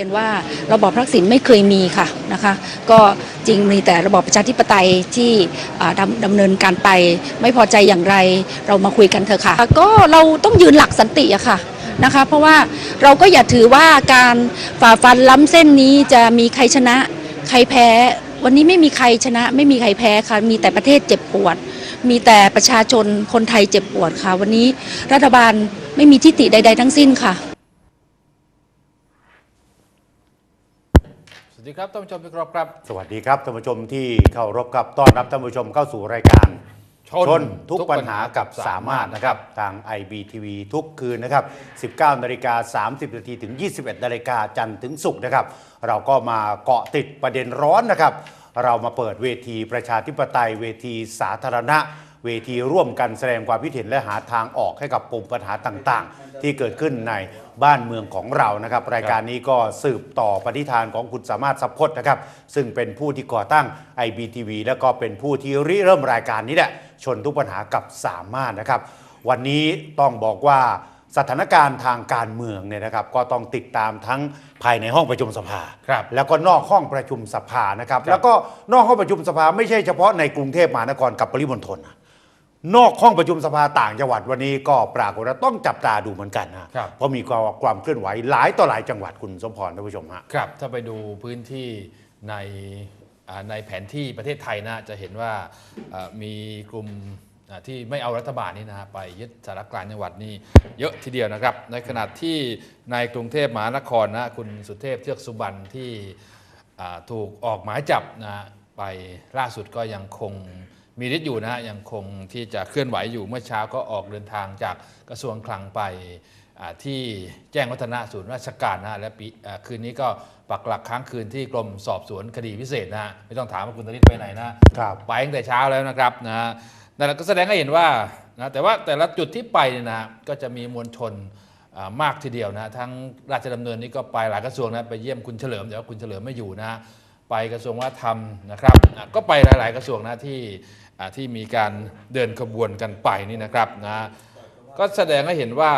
รียนว่าระบอบทักษิณไม่เคยมีค่ะนะคะก็จริงมีแต่ระบอบประชาธิปไตยที่ดำดำเนินการไป ไม่พอใจอย่างไรเรามาคุยกันเถอะค่ะ ก็เราต้องยืนหลักสันติอะค่ะนะคะเพราะว่าเราก็อย่าถือว่าการฝ่าฟันล้ำเส้นนี้จะมีใครชนะใครแพ้ วันนี้ไม่มีใครชนะ ไม่มีใครแพ้ค่ะมีแต่ประเทศเจ็บปวด มีแต่ประชาชนคนไทยเจ็บปวดค่ะ วันนี้รัฐบาลไม่มีทิฏฐิใด ๆ ทั้งสิ้นค่ะ วัสดีครับท่านผู้ชมที่เคารพครับ สวัสดีครับท่านผู้ชมที่เข้ารบกับต้อนรับท่านผู้ชมเข้าสู่รายการชนทุกทุกปัปัญญหาหากับกับสามารถสามารถนะครับทาง IBTV ทุกคืนนะครับ 19 นาฬิกา 30 นาทีถึง 21 นาฬิกาจันทร์ถึงศุกร์นะครับ เราก็มาเกาะติดประเด็นร้อนนะครับ เรามาเปิดเวทีประชาธิปไตยเวทีสาธารณะ เวทีร่วมกันแสดงความคิดเห็นและหาทางออกให้กับปมปัญหาต่างๆ ที่เกิดขึ้นในบ้านเมืองของเรานะครับ รายการนี้ก็สืบต่อปฏิธานของคุณสามารถสัพพจน์นะครับ ซึ่งเป็นผู้ที่ก่อตั้ง IBTV แล้วก็เป็นผู้ที่ริเริ่มรายการนี้แหละชนทุกปัญหากับสามารถนะครับ วันนี้ต้องบอกว่าสถานการณ์ทางการเมืองเนี่ยนะครับก็ต้องติดตามทั้งภายในห้องประชุมสภาครับแล้วก็นอกห้องประชุมสภานะครับ แล้วก็นอกห้องประชุมสภาไม่ใช่เฉพาะในกรุงเทพมหานครกับปริมณฑลนะ นอกห้องประชุมสภาต่างจังหวัดวันนี้ก็ปรากฏว่าต้องจับตาดูเหมือนกันนะครับเพราะมีความความเคลื่อนไหวหลายต่อหลายจังหวัดคุณสมพรท่านผู้ชมฮะครับ ถ้าไปดูพื้นที่ในอ่าในแผนที่ประเทศไทยนะจะเห็นว่าอ่ามีกลุ่มอ่าที่ไม่เอารัฐบาลนี่นะฮะไปยึดสารกลางจังหวัดนี่เยอะทีเดียวนะครับ ในขณะที่ในกรุงเทพมหานครนะคุณสุเทพเทือกสุบรรณที่อ่าถูกออกหมายจับนะไปล่าสุดก็ยังคง มีฤทธิ์อยู่นะฮะยังคงที่จะเคลื่อนไหวอยู่เมื่อเช้าก็ออกเดินทางจากกระทรวงคลังไปอ่าที่แจ้งวัฒนะศูนย์ราชการนะฮะและปีอ่าคืนนี้ก็ปักหลักค้างคืนที่กรมสอบสวนคดีพิเศษนะฮะไม่ต้องถามว่าคุณตริศไปไหนนะครับไปตั้งแต่เช้าแล้วนะครับนะฮะนั่นแหละก็แสดงให้เห็นว่านะแต่ว่าแต่ละจุดที่ไปเนี่ยนะฮะก็จะมีมวลชนอ่ามากทีเดียวนะทั้งราชดำเนินนี่ก็ไปหลายกระทรวงนะไปเยี่ยมคุณเฉลิมแต่ว่าคุณเฉลิมไม่อยู่นะฮะ ไปกระทรวงวัฒนธรรมนะครับอะก็ไปหลาย ๆ กระทรวงนะที่ที่มีการเดินขบวนกันไปนี่นะครับนะก็แสดงให้เห็นว่า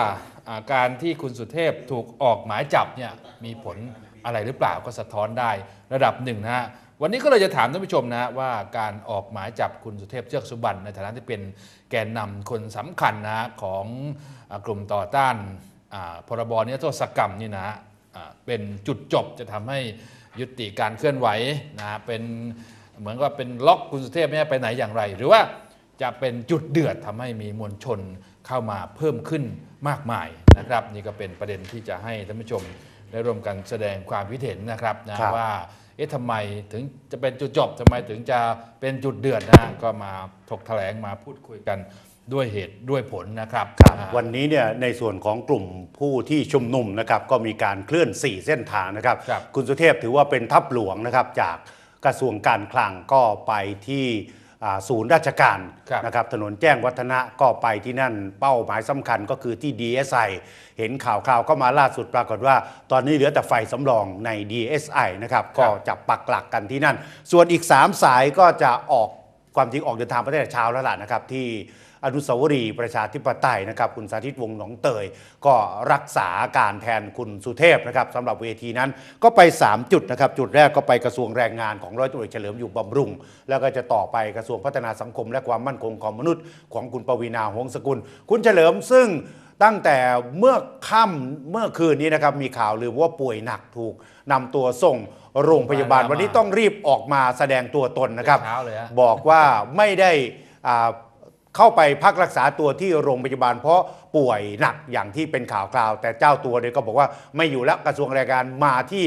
การที่คุณสุเทพถูกออกหมายจับเนี่ยมีผลอะไรหรือเปล่าก็สะท้อนได้ระดับหนึ่งนะฮะวันนี้ก็เลยจะถามท่านผู้ชมนะว่าการออกหมายจับคุณสุเทพเชือกสุบรรณในฐานะที่เป็นแกนนำคนสำคัญนะของกลุ่มต่อต้านอ่าพรบเนิรโทษกรรมนี่นะฮะอ่าเป็นจุดจบจะทำให้ ยุติการเคลื่อนไหวนะฮะเป็นเหมือนกับเป็นล็อกคุณสุเทพไม่ให้ไปไหนอย่างไร หรือว่าจะเป็นจุดเดือดทำให้มีมวลชนเข้ามาเพิ่มขึ้นมากมายนะครับ นี่ก็เป็นประเด็นที่จะให้ท่านผู้ชมได้ร่วมกันแสดงความคิดเห็นนะครับนะครับว่าเอ๊ะทำไมถึงจะเป็นจุดจบทำไมถึงจะเป็นจุดเดือดนะก็มาถกแถลงมาพูดคุยกัน ด้วยเหตุด้วยผลนะครับครับอ่าวันนี้เนี่ยในส่วนของกลุ่มผู้ที่ชุมนุมนะครับก็มีการเคลื่อน 4 เส้นทางนะครับครับคุณสุเทพถือว่าเป็นทัพหลวงนะครับจากกระทรวงการคลังก็ไปที่อ่าศูนย์ราชการครับนะครับถนนแจ้งวัฒนะก็ไปที่นั่นเป้าหมายสำคัญก็คือที่ DSI เห็นข่าวคราวเข้ามาล่าสุดปรากฏว่า ตอนนี้เหลือแต่ไฟสำรองใน DSI นะครับก็จะปักหลักกันที่นั่น ส่วนอีก 3 สายก็จะออกความจริงออกเดินทางไปตั้งแต่เช้าแล้วล่ะนะครับที่ อนุสาวรีย์ประชาธิปไตยนะครับ คุณสาธิตวงศ์หนองเตย ก็รักษาการแทนคุณสุเทพนะครับสำหรับเวทีนั้นก็ไป 3 จุดนะครับ จุดแรกก็ไปกระทรวงแรงงานของร้อยตำรวจเฉลิมอยู่บำรุง แล้วก็จะต่อไปกระทรวงพัฒนาสังคม และความมั่นคงของมนุษย์ของคุณปวีณาหงสกุล คุณเฉลิมซึ่งตั้งแต่เมื่อค่ำเมื่อคืนนี้นะครับมีข่าวลือว่าป่วยหนักถูกนำตัวส่งโรงพยาบาลวันนี้ต้องรีบออกมาแสดงตัวตนนะครับเช้าเลยฮะบอกว่าไม่ได้อ่า เข้าไปพักรักษาตัวที่โรงพยาบาลเพราะป่วยหนักอย่างที่เป็นข่าวคราว แต่เจ้าตัวเนี่ยก็บอกว่าไม่อยู่แล้วกระทรวงแรงงานมาที่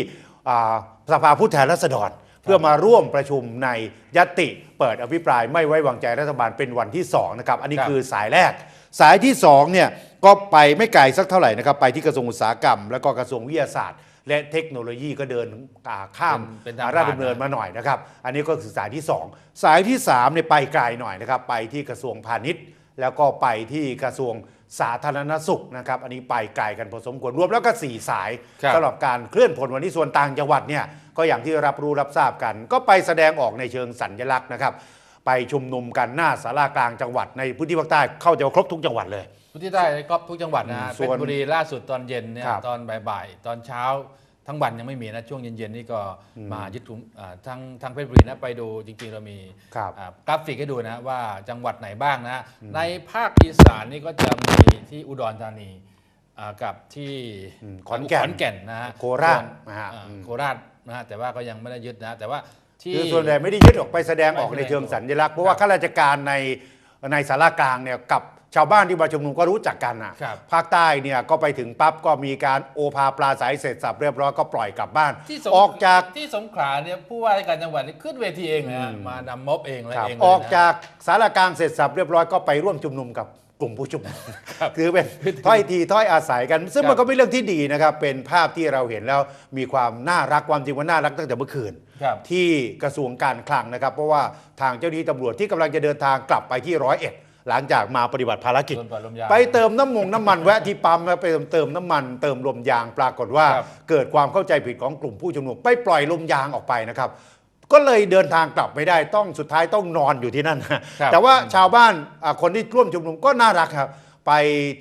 อ่าสภาผู้แทนราษฎร เพื่อมาร่วมประชุมในยติ เปิดอภิปรายไม่ไว้วางใจรัฐบาลเป็นวันที่สองนะครับอันนี้ครับคือสายแรก สายที่สองเนี่ยก็ไปไม่ไกลสักเท่าไหร่นะครับไปที่กระทรวงอุตสาหกรรม แล้วก็กระทรวงวิทยาศาสตร์ และเทคโนโลยีก็เดินอ่าข้ามเป็นเป็นทางราชผ่านดำเนินนะมาหน่อยนะครับ อันนี้ก็คือสายที่ 2 สายที่3เนี่ยไปไกลหน่อยนะครับ ไปที่กระทรวงพาณิชย์ แล้วก็ไปที่กระทรวงสาธารณสุขนะครับ อันนี้ไปไกลกันพอสมควรรวมแล้วก็ 4 สายครับสำหรับการเคลื่อนพลวันนี้ส่วนต่างจังหวัดเนี่ยก็อย่างที่รับรู้รับทราบกัน ก็ไปแสดงออกในเชิงสัญลักษณ์นะครับ ไปชุมนุมกันหน้าสารากลางจังหวัดในพื้นที่ภาคใต้เข้าใจว่าครบทุกจังหวัดเลยทุกที่ได้ก็ทุกจังหวัดนะฮะอืมส่เป็นวนบุรีล่าสุดตอนเย็นเนี่ยครับตอนบ่ายๆตอนเช้าทั้งวันยังไม่มีนะช่วงเย็นๆนี่ก็มายึดกลุ่มอ่าทางทางเพชรบุรีนะไปดูจริงๆเรามีครับอ่ากราฟิกให้ดูนะว่าจังหวัดไหนบ้างนะ ในภาคอีสานนี่ก็จะมีที่อุดรธานีอ่ากับที่อืมขอนแก่นขอนแก่นนะฮะโคราชส่วนนะฮะอ่าอืม โคราชนะฮะแต่ว่าก็ยังไม่ได้ยึดนะแต่ว่าที่ คือส่วนใหญ่ไม่ได้ยึดออกไปแสดงออกไม่ในแสดงเชิงสัญลักษณ์เพราะครัว่าบข้าราชการในในสารากลางเนี่ยกับชาวบ้านที่มาชุมนุมก็รู้จักกันอะครับภาคใต้เนี่ยก็ไปถึงปั๊บก็มีการโอภาปลาใสเสร็จสับเรียบร้อยก็ปล่อยกลับบ้านที่สงออกจากที่สงขลาเนี่ยผู้ว่าราชการจังหวัดนี่ขึ้นเวทีเองนะฮะอืมมานำม็อบเองอะไรครับเองเลยนะออกจากสารกลางเสร็จสับเรียบร้อยก็ไปร่วมชุมนุมกับ กลุ่มผู้ชุมนุมครับคือเป็นถ้อยทีถ้อยอาศัยกัน ซึ่งครับมันก็เป็นเรื่องที่ดีนะครับ เป็นภาพที่เราเห็นแล้วมีความน่ารักความจริงว่าน่ารักตั้งแต่เมื่อคืนครับที่กระทรวงการคลังนะครับ เพราะว่าทางเจ้าหน้าที่ตำรวจที่กำลังจะเดินทางกลับไปที่ร้อยเอ็ดหลังจากมาปฏิบัติภารกิจโดนปล่อยลมยางไปเติมน้ำมงน้ำมันแวะที่ปั๊มแล้วไปเติมน้ำมัน เติมลมยางปรากฏว่าครับเกิดความเข้าใจผิดของกลุ่มผู้ชุมนุมไปปล่อยลมยางออกไปนะครับ ก็เลยเดินทางกลับไม่ได้ต้องสุดท้ายต้องนอนอยู่ที่นั่นครับแต่ว่าชาวบ้านอ่าคนที่ร่วมชุมนุมก็น่ารักครับ ไป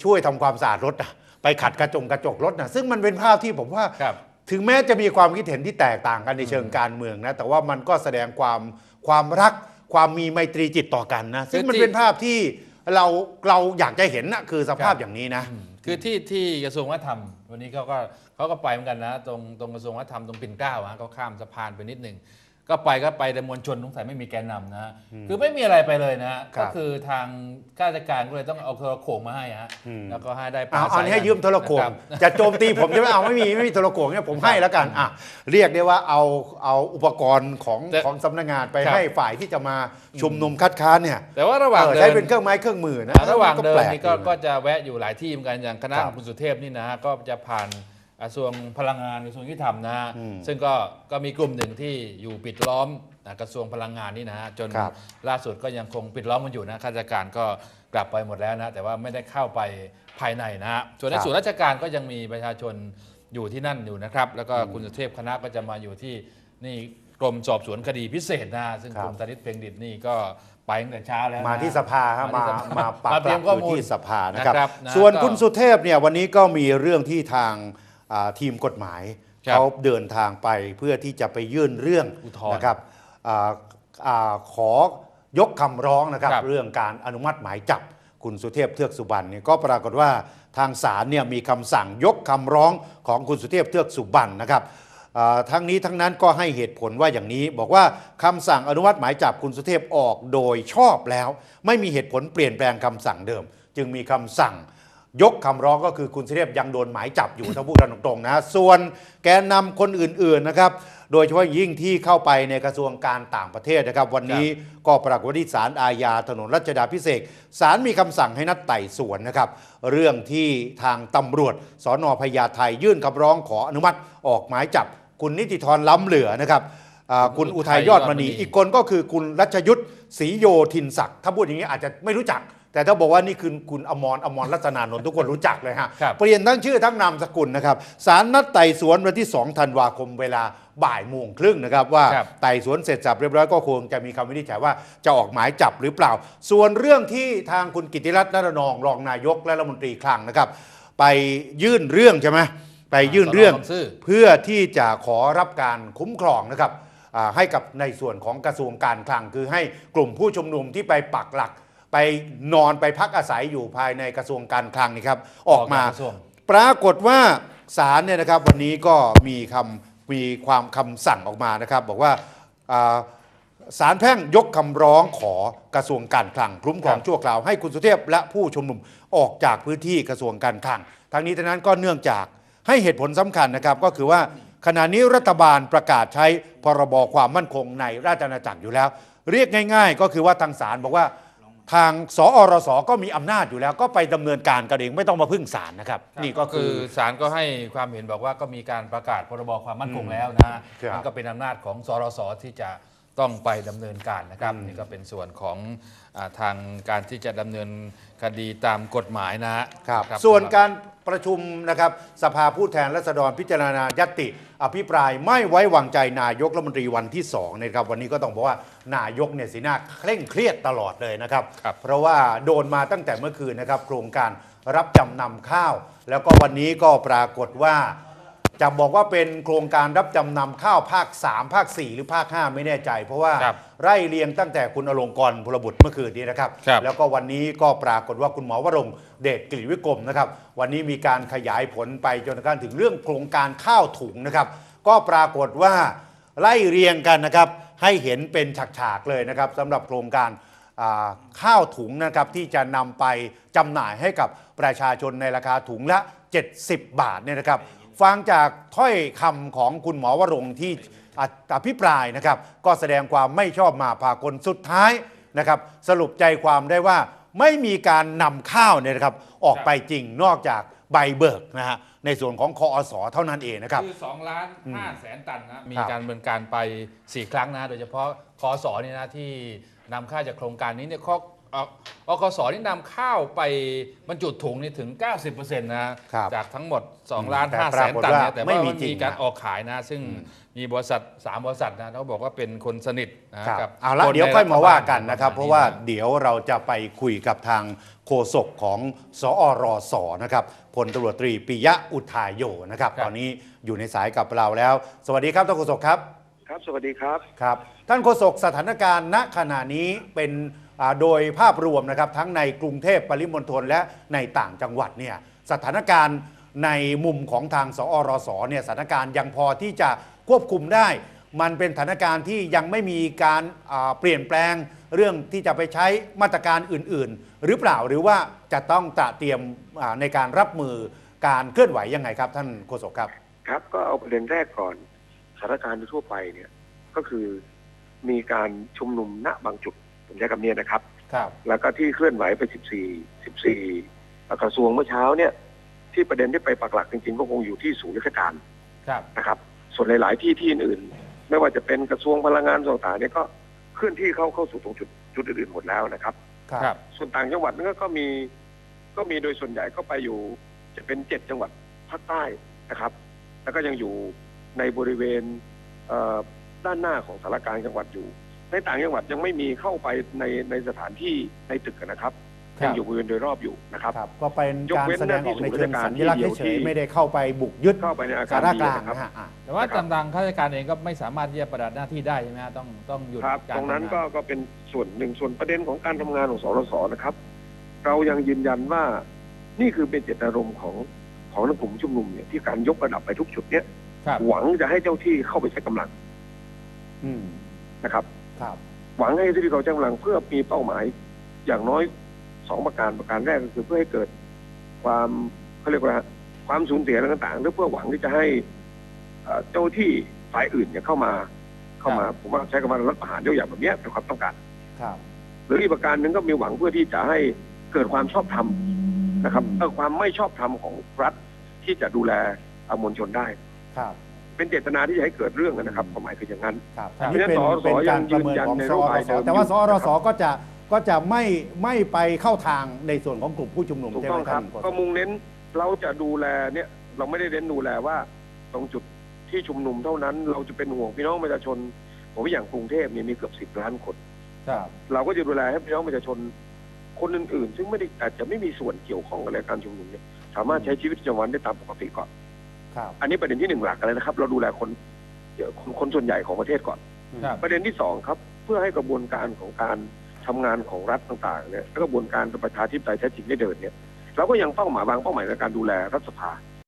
ช่วยทำความสะอาดรถอะไปขัดกระจงกระจกรถนะซึ่งมันเป็นภาพที่ผมว่าครับถึงแม้จะมีความคิดเห็นที่แตกต่างกันในเชิงการเมืองนะแต่ว่ามันก็แสดงความความรัก ความมีไมตรีจิตต่อกันนะซึ่งมันคือที่เป็นภาพที่เราเราอยากจะเห็นนะคือสภาพครับอย่างนี้นะ คือที่ที่กระทรวงวัฒนธรรม วันนี้เขาก็เขาก็ไปเหมือนกันนะ ตรงตรงกระทรวงวัฒนธรรมตรงปิ่นเกล้าอะเขาข้ามสะพานไปนิดหนึ่ง ก็ไปก็ไปแต่มวลชนสงสัยไม่มีแกนนำนะฮะคือไม่มีอะไรไปเลยนะฮะครัก็บคือทางข้าราชการก็เลยต้องเอาโทรโขงมาให้ฮะอืม แล้วก็ให้ได้ปเอาราศัเอาให้ยืมโทรโขงนะครับ จะโจมตีผมจะไม่เอาไม่มีไม่มีโทรโขงเนี่ยผมให้แล้วกันอะเรียกได้ว่าเอาเอาอุปกรณ์ของแต่ของสำนักงานไปครับ ให้ฝ่ายที่จะมาชุมนุมคัดค้านเนี่ยแต่ว่าระหว่างเออเดิใช้นเป็นเครื่องไม้เครื่องมือนะอ่าระหว่างก็เดินแปลนี่ก็ดีะก็จะแวะอยู่หลายที่เหมือนกันอย่างคณะครับของคุณสุเทพนี่นะฮะก็จะผ่าน กระทรวงพลังงานกระทรวงยุติธรรมนะฮะอืมซึ่งก็ก็มีกลุ่มหนึ่งที่อยู่ปิดล้อมนะกระทรวงพลังงานนี่นะฮะจนครับ ล่าสุดก็ยังคงปิดล้อมกันอยู่นะข้าราชการก็กลับไปหมดแล้วนะแต่ว่าไม่ได้เข้าไปภายในนะฮะส่วนในครับส่วนราชการก็ยังมีประชาชนอยู่ที่นั่นอยู่นะครับ แล้วก็คุณสุเทพคณะก็จะมาอยู่ที่นี่กรมสอบสวนคดีพิเศษนะฮะซึ่งครับคุณตานิตเพ็งดิตนี่ก็ไปตั้งแต่เช้าแล้วนะมาที่สภาฮะมาที่สภมาปักมาหเตรีลัยกมอข้อมูยู่ลที่สภานะครับนะครับนะส่วนก็คุณสุเทพเนี่ยวันนี้ก็มีเรื่องที่ทางอ่า ทีมกฎหมายครับเขาเดินทางไปเพื่อที่จะไปยื่นเรื่องอุทธรณ์นะครับอ่าอ่าขอยกคำร้องนะครับครับเรื่องการอนุมัติหมายจับคุณสุเทพเทือกสุบรรณเนี่ยก็ปรากฏว่าทางศาลเนี่ยมีคำสั่งยกคำร้องของคุณสุเทพเทือกสุบรรณนะครับอ่าทั้งนี้ทั้งนั้นก็ให้เหตุผลว่าอย่างนี้ บอกว่าคำสั่งอนุมัติหมายจับคุณสุเทพออกโดยชอบแล้ว ไม่มีเหตุผลเปลี่ยนแปลงคำสั่งเดิม จึงมีคำสั่ง ยกคำร้องก็คือคุณสุเทพยังโดนหมายจับอยู่ ถ้าพูดกันตรงๆนะส่วนแกนนำคนอื่นๆนะครับ โดยเฉพาะยิ่งที่เข้าไปในกระทรวงการต่างประเทศนะครับ วันนี้ก็ปรากฏว่าที่ศาลอาญาถนนรัชดาพิเศษกศาลมีคำสั่งให้นัดไต่สวนนะครับ เรื่องที่ทางตำรวจสอนอพญาไทยื่นคำร้องขออนุมัติออกหมายจับ คุณนิติธรล้ำเหลือนะครับอ่าคุณอุทัยยอดมณีอีกคนก็คือคุณรัชยุทธศรีโยธินศักดิ์ถ้าพูดอย่างนี้อาจจะไม่รู้จัก แต่ถ้าบอกว่านี่คือคุณอมรอมรรัตนานนท์ทุกคนรู้จักเลยฮะครับเปลี่ยนทั้งชื่อทั้งนามสกุลนะครับศาลนัดไต่สวนวันที่ 2 ธันวาคมเวลาบ่ายโมงครึ่งนะครับว่าครับไต่สวนเสร็จสับเรียบร้อยก็คงจะมีคำวินิจฉัยว่าจะออกหมายจับหรือเปล่า ส่วนเรื่องที่ทางคุณกิติรัตน์นรนองรองนายกและรัฐมนตรีคลังนะครับ ไปยื่นเรื่องใช่ไหมไปยื่นเรื่องสนบางซื่อเพื่อที่จะขอรับการคุ้มครองนะครับอ่าให้กับในส่วนของกระทรวงการคลังคือให้กลุ่มผู้ชุมนุมที่ไปปักหลัก ไปนอนไปพักอาศัยอยู่ภายในกระทรวงการคลังนี่ครับออกมาออกจากกระทรวง ปรากฏว่าศาลเนี่ยนะครับวันนี้ก็มีคำมีความคำสั่งออกมานะครับ บอกว่าอ่าศาลแพ่งยกคำร้องขอกระทรวงการคลังคุ้มครองครับชั่วคราวให้คุณสุเทพและผู้ชุมนุมออกจากพื้นที่กระทรวงการคลังทั้งนี้ทั้งนั้นก็เนื่องจากให้เหตุผลสำคัญนะครับก็คือว่าขณะนี้รัฐบาลประกาศใช้พรบความมั่นคงในราชอาณาจักรอยู่แล้ว เรียกง่าย ๆ ก็คือว่าทางศาลบอกว่า ทางสอรสก็มีอำนาจอยู่แล้ว ก็ไปดำเนินการกันเองไม่ต้องมาพึ่งศาลนะครับ นี่ก็คือศาลก็ให้ความเห็นบอกว่าก็มีการประกาศพรบความมั่นคงแล้วนะฮะครับมันก็เป็นอำนาจของสรสที่จะต้องไปดำเนินการนะครับนี่ก็เป็นส่วนของอาทางการที่จะดำเนินคดีตามกฎหมายนะฮะครับครับส่วนการ ประชุมนะครับสภาผู้แทนราษฎรพิจารณายตติ อภิปรายไม่ไว้วางใจนายกรัฐมนตรีวันที่2นะครับวันนี้ก็ต้องบอกว่านายกเนี่ยสีหน้าเคร่งเครียดตลอดเลยนะครับครับเพราะว่าโดนมาตั้งแต่เมื่อคืนนะครับ โครงการรับจำนำข้าว แล้วก็วันนี้ก็ปรากฏว่า จะบอกว่าเป็นโครงการรับจำนำข้าวภาค 3 ภาค 4 หรือภาค 5 ไม่แน่ใจ เพราะว่าครับไล่เรียงตั้งแต่คุณอลงกรณ์พลบุตรเมื่อคืนนี้นะครับ ครับ แล้วก็วันนี้ก็ปรากฏว่าคุณหมอวรงค์เดชกฤษวิกรมนะครับ วันนี้มีการขยายผลไปจนกระทั่งถึงเรื่องโครงการข้าวถุงนะครับ ก็ปรากฏว่าไล่เรียงกันนะครับ ให้เห็นเป็นฉากๆเลยนะครับสำหรับโครงการอ่าข้าวถุงนะครับที่จะนำไปจำหน่ายให้กับประชาชนในราคาถุงละ 70 บาทเนี่ยนะครับ ฟังจากถ้อยคำของคุณหมอวรงค์ที่ออภิปรายนะครับ ก็แสดงความไม่ชอบมาพากลสุดท้ายนะครับ สรุปใจความได้ว่าไม่มีการนำข้าวเนี่ยนะครับออกไปจริงนอกจากใบเบิกนะฮะในส่วนของคอสเท่านั้นเองนะครับคือ2ล้าน5แสนตันนะมีครับการดำเนินการไป 4 ครั้งนะโดยเฉพาะคอสอนี่นะที่นำข้าวจากโครงการนี้เนี่ยข้ อเอ่ออกสนี่นำข้าวไปบรรจุถุงนี่ถึง 90%นะครับจากทั้งหมด 2 ล้านแต่5แสนตันเนี่ยปรากฏว่าแต่ไม่ว่ามีมันจริงมีการนะออกขายนะ ซึ่งมีบริษัท 3 บริษัทนะเขาบอกว่าเป็นคนสนิทนะครับกับเอาละคนเดี๋ยวในค่อยมาว่ากันฐนะครับปเพราะว่าเดี๋ยวเราจะไปคุยกับทางโฆษกของสอรสนะครับพลตำรวจตรีปิยะอุทายโยนะครับ ตอนนี้อยู่ในสายกับเราแล้ว สวัสดีครับท่านโฆษกครับ ครับ สวัสดีครับครับ ท่านโฆษกสถานการณ์ณขณะนี้เป็นอ่า โดยภาพรวมนะครับทั้งในกรุงเทพปริมณฑลและในต่างจังหวัดเนี่ยสถานการณ์ในมุมของทางสอรสเนี่ยสถานการณ์ยังพอที่จะควบคุมได้ มันเป็นสถานการณ์ที่ยังไม่มีการเปลี่ยนแปลงเรื่องที่จะไปใช้มาตรการอื่น ๆ หรือเปล่าหรือว่าจะต้องตระเตรียมในการรับมือการเคลื่อนไหวยังไงครับ ท่านโฆษกครับ ครับก็เอาประเด็นแรกก่อนสถานการณ์ทั่วไปเนี่ยก็คือมีการชุมนุมณบางจุด ผมใช้คำนี้นะครับ ครับ แล้วก็ที่เคลื่อนไหวไป 14 14กระทรวงเมื่อเช้าเนี่ย ที่ประเด็นที่ไปปักหลักจริงๆ ก็คงอยู่ที่ศูนย์ราชการครับ นะครับ ส่วนหลาย ๆ ที่ที่อื่นๆไม่ว่าจะเป็นกระทรวงพลังงานต่างๆเนี่ยก็เคลื่อนที่เข้าเข้าสู่ตรงจุดจุดอื่นๆหมดแล้วนะครับ ครับ ส่วนต่างจังหวัดนั้นก็ก็มีก็มีโดยส่วนใหญ่ก็ไปอยู่ จะเป็นเจ็ดจังหวัดภาคใต้นะครับ แล้วก็ยังอยู่ในบริเวณเอ่อด้านหน้าของสารกลางจังหวัดอยู่ ในต่างจังหวัดยังไม่มีเข้าไปในในสถานที่ในตึกนะครับครับยังอยู่บริเวณโดยรอบอยู่นะครับ ครับก็เป็นยกการเว้นแสดงออกในเชิงสัญลักษณ์หน้าที่เฉศูนย์ราชการที่ยๆไม่ได้เข้าไปบุกยึดเข้าไปในอาสาคารรกลางนี้นะครับนะฮะอะ แต่ว่านะครับตำรางข้าราชการเองก็ไม่สามารถที่จะปฏิบัติหน้าที่ได้ใช่ไหมฮะต้องต้องหยุดครับ การตรงนั้นทำาก็ก็เป็นส่วนหนึ่งส่วนประเด็นของการทำงานของสรสนะครับ เรายังยืนยันว่านี่คือเป็นเจตนารมณ์ของของกลุ่มชุมนุมเนี่ยที่การยกระดับไปทุกจุดเนี่ยครับ หวังจะให้เจ้าที่เข้าไปใช้กำลังอืมนะครับครับ หวังให้เจ้าที่เขาใช้กำลังเพื่อมีเป้าหมาย อย่างน้อยสองประการประการแรกก็คือเพื่อให้เกิดความเขาเรียกว่าความสูญเสียอะไรต่างๆหรือเพื่อหวังที่จะให้เอ่อเจ้าที่ฝ่ายอื่นเนี่ยเข้ามาเข้ามาผมว่าใช้คำว่ารัฐประหารยกอย่างแบบเนี้ยเป็นความต้องการครับหรืออีกประการหนึ่งก็มีหวังเพื่อที่จะให้เกิดความชอบธรรมนะครับอืมเออความไม่ชอบธรรมของรัฐที่จะดูแลเอามวลชนได้ครับ เป็นเจตนาที่จะให้เกิดเรื่องนะครับความหมายคืออย่างนั้น ครับครับอันนี้เป็นเพราะฉะนั้นเป็นการประเมินยังยืนยันของในสรูอปรแบบสเดิมแต่ว่าอยู่สอรสนะครับก็จะก็จะไม่ไม่ไปเข้าทางในส่วนของกลุ่มผู้ชุมนุมถูกใช่ไหต้อมงคท่ารับนโฆษก็กมุ่งเน้นเราจะดูแลเนี่ยเราไม่ได้เน้นดูแลว่าตรงจุดที่ชุมนุมเท่านั้น เราจะเป็นห่วงพี่น้องประชาชนผมว่าอย่างกรุงเทพเนี่ยมีเกือบสิบล้านคน ครับ เราก็จะดูแลให้พี่น้องประชาชนคนอื่นๆ ซึ่งไม่ได้อาจจะไม่มีส่วนเกี่ยวข้องกับรายการชุมนุมเนี่ยสามารถใช้ชีวิตประจำวันได้ตามปกติก่อนครับ อันนี้ประเด็นที่หนึ่งหลักเลยนะครับ เราดูแลคนเอ่อคนคนส่วนใหญ่ของประเทศก่อนครับประเด็นที่สองครับ เพื่อให้กระบวนการของการทำงานของรัฐต่างๆเนี่ยและกระบวนการประชาธิปไตยแท้จริงได้เดินเนี่ยเราก็ยังเป้าหมายวางเป้าหมายในการดูแลรัฐสภา